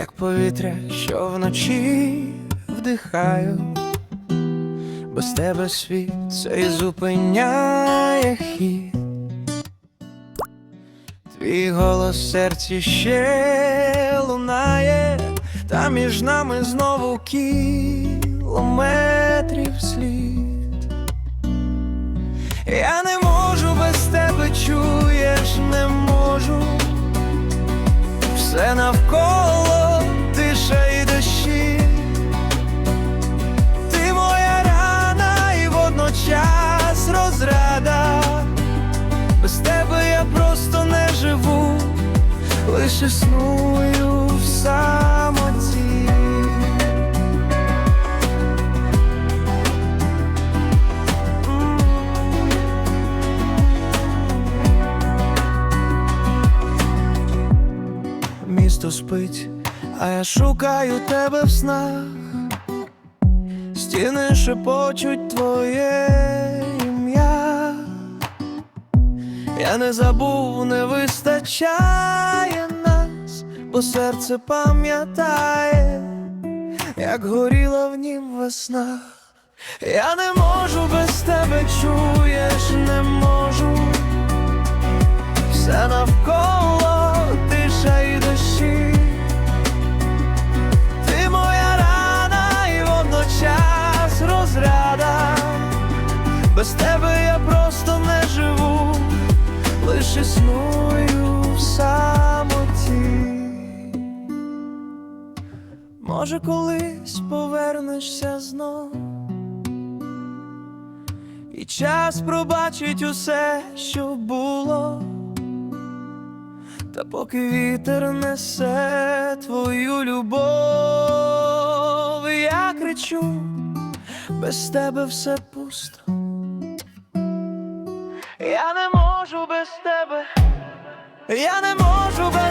як повітря, що вночі вдихаю, без тебе світ цей зупиняє хід. Твій голос в серці ще лунає, та між нами знову кілометрів слід. Я не можу без тебе, чуєш, не можу. Все навколо Без тебе я просто не живу, лише сную в самоті. Місто спить, а я шукаю тебе в снах. Стіни шепочуть твоє Я не забув, не вистачає нас, бо серце пам'ятає, як горіла в нім весна. Я не можу без тебе, чуєш, не можу. Все навколо тиша і дощі. Ти моя рана і водночас розрада. Без тебе Може, колись повернешся знов, і час пробачить усе, що було. Та поки вітер несе твою любов, я кричу, без тебе все пусто. Я не можу без тебе, я не можу без